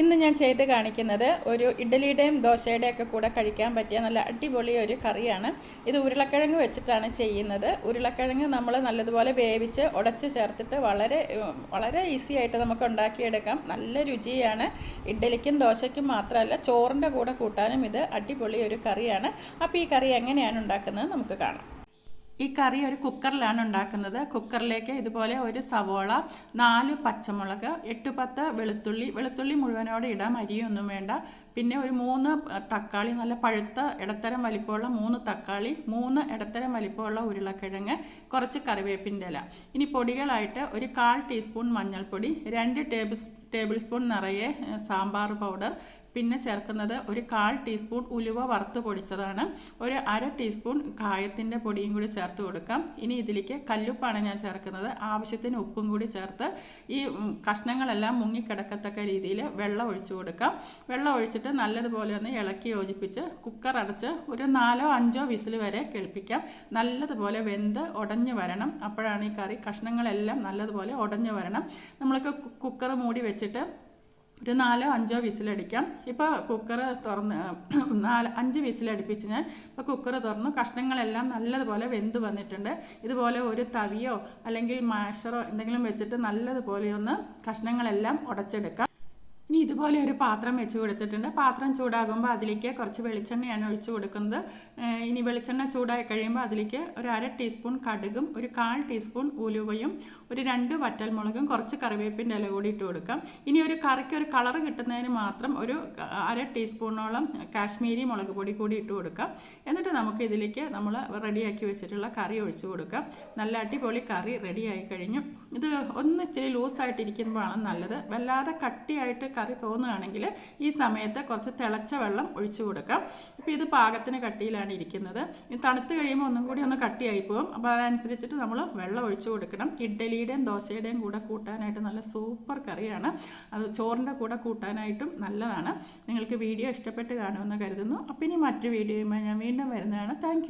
ഇന്ന് ഞാൻ ചെയ്ത് കാണിക്കുന്നത് ഒരു ഇഡ്ഡലിയുടെയും ദോശയുടെയും ഒക്കെ കൂടെ കഴിക്കാൻ പറ്റിയ നല്ല അടിപൊളി ഒരു കറിയാണ്. ഇത് ഉരുളക്കിഴങ്ങ് വെച്ചിട്ടാണ് ചെയ്യുന്നത്. ഉരുളക്കിഴങ്ങ് നമ്മൾ നല്ലതുപോലെ വേവിച്ച് ഉടച്ച് ചേർത്തിട്ട് വളരെ വളരെ ഈസി ആയിട്ട് നമുക്ക് ഉണ്ടാക്കിയെടുക്കാം. നല്ല രുചിയാണ്. ഇഡ്ഡലിക്കും ദോശയ്ക്കും മാത്രമല്ല ചോറിന്റെ കൂടെ കൂട്ടാനും ഇത് അടിപൊളി ഒരു കറിയാണ്. അപ്പോൾ ഈ കറി എങ്ങനെയാണ് ഉണ്ടാക്കുന്നത് നമുക്ക് കാണാം. ഈ കറി ഒരു കുക്കറിലാണ് ഉണ്ടാക്കുന്നത്. കുക്കറിലേക്ക് ഇതുപോലെ ഒരു സവോള നാല് പച്ചമുളക് എട്ട് പത്ത് വെളുത്തുള്ളി. വെളുത്തുള്ളി മുഴുവനോടെ ഇടാം അരിയൊന്നും വേണ്ട. പിന്നെ ഒരു മൂന്ന് തക്കാളി നല്ല പഴുത്ത ഇടത്തരം വലിപ്പമുള്ള മൂന്ന് തക്കാളി മൂന്ന് ഇടത്തരം വലിപ്പമുള്ള ഉരുളക്കിഴങ്ങ് കുറച്ച് കറിവേപ്പിന്റെ ഇല. ഇനി പൊടികളായിട്ട് ഒരു കാൽ ടീസ്പൂൺ മഞ്ഞൾപ്പൊടി രണ്ട് ടേബിൾ ടേബിൾ സ്പൂൺ നിറയെ സാമ്പാർ പൗഡർ പിന്നെ ചേർക്കുന്നത് ഒരു കാൽ ടീസ്പൂൺ ഉലുവ വറുത്ത് പൊടിച്ചതാണ്. ഒരു അര ടീസ്പൂൺ കായത്തിന്റെ പൊടിയും കൂടി ചേർത്ത് കൊടുക്കാം. ഇനി ഇതിലേക്ക് കല്ലുപ്പാണ് ഞാൻ ചേർക്കുന്നത്. ആവശ്യത്തിന് ഉപ്പും കൂടി ചേർത്ത് ഈ കഷ്ണങ്ങളെല്ലാം മുങ്ങിക്കിടക്കത്തക്ക രീതിയിൽ വെള്ളം ഒഴിച്ചു കൊടുക്കാം. വെള്ളം ഒഴിച്ചിട്ട് നല്ലതുപോലെ ഒന്ന് ഇളക്കി യോജിപ്പിച്ച് കുക്കർ അടച്ച് ഒരു നാലോ അഞ്ചോ വിസിൽ വരെ കേൾപ്പിക്കാം. നല്ലതുപോലെ വെന്ത് ഉടഞ്ഞു വരണം. അപ്പോഴാണ് ഈ കറി കഷ്ണങ്ങളെല്ലാം നല്ലതുപോലെ ഉടഞ്ഞു വരണം. നമ്മൾക്ക് കുക്കർ മൂടി വെച്ചിട്ട് ഒരു നാലോ അഞ്ചോ വിസിലടിക്കാം. ഇപ്പോൾ കുക്കർ തുറന്ന് നാല് അഞ്ച് വിസിലടിപ്പിച്ച് ഞാൻ ഇപ്പോൾ കുക്കർ തുറന്നു. കഷ്ണങ്ങളെല്ലാം നല്ലതുപോലെ വെന്ത് വന്നിട്ടുണ്ട്. ഇതുപോലെ ഒരു തവിയോ അല്ലെങ്കിൽ മാഷറോ എന്തെങ്കിലും വെച്ചിട്ട് നല്ലതുപോലെ ഒന്ന് കഷ്ണങ്ങളെല്ലാം ഉടച്ചെടുക്കാം. ഇതുപോലെ ഒരു പാത്രം വെച്ച് കൊടുത്തിട്ടുണ്ട്. പാത്രം ചൂടാകുമ്പോൾ അതിലേക്ക് കുറച്ച് വെളിച്ചെണ്ണയാണ് ഒഴിച്ചു കൊടുക്കുന്നത്. ഇനി വെളിച്ചെണ്ണ ചൂടായി കഴിയുമ്പോൾ അതിലേക്ക് ഒരു അര ടീസ്പൂൺ കടുകും ഒരു കാൽ ടീസ്പൂൺ ഉലുവയും ഒരു രണ്ട് വറ്റൽമുളകും കുറച്ച് കറിവേപ്പിന്റെ ഇല കൂടി ഇട്ട് കൊടുക്കാം. ഇനി ഒരു കറിക്ക് ഒരു കളർ കിട്ടുന്നതിന് മാത്രം ഒരു അര ടീസ്പൂണോളം കാശ്മീരി മുളക് പൊടി കൂടി ഇട്ട് കൊടുക്കാം. എന്നിട്ട് നമുക്ക് ഇതിലേക്ക് നമ്മൾ റെഡിയാക്കി വെച്ചിട്ടുള്ള കറി ഒഴിച്ചു കൊടുക്കാം. നല്ല അടിപൊളി കറി റെഡിയായി കഴിഞ്ഞു. ഇത് ഒന്ന് ഇച്ചിരി ലൂസായിട്ടിരിക്കുമ്പോഴാണ് നല്ലത്. വല്ലാതെ കട്ടിയായിട്ട് കറി തോന്നുകയാണെങ്കിൽ ഈ സമയത്ത് കുറച്ച് തിളച്ച വെള്ളം ഒഴിച്ചു കൊടുക്കാം. ഇപ്പോൾ ഇത് പാകത്തിന് കട്ടിയിലാണ് ഇരിക്കുന്നത്. തണുത്ത് കഴിയുമ്പോൾ ഒന്നും കൂടി ഒന്ന് കട്ടിയായി പോകും. അപ്പോൾ അതനുസരിച്ചിട്ട് നമ്മൾ വെള്ളം ഒഴിച്ചു കൊടുക്കണം. ഇഡ്ഡലിയുടെയും ദോശയുടെയും കൂടെ കൂട്ടാനായിട്ട് നല്ല സൂപ്പർ കറിയാണ്. അത് ചോറിന്റെ കൂടെ കൂട്ടാനായിട്ടും നല്ലതാണ്. നിങ്ങൾക്ക് വീഡിയോ ഇഷ്ടപ്പെട്ട് കാണുമെന്ന് കരുതുന്നു. അപ്പോൾ ഇനി മറ്റു വീഡിയോയുമായി ഞാൻ വീണ്ടും വരുന്നതാണ്. താങ്ക്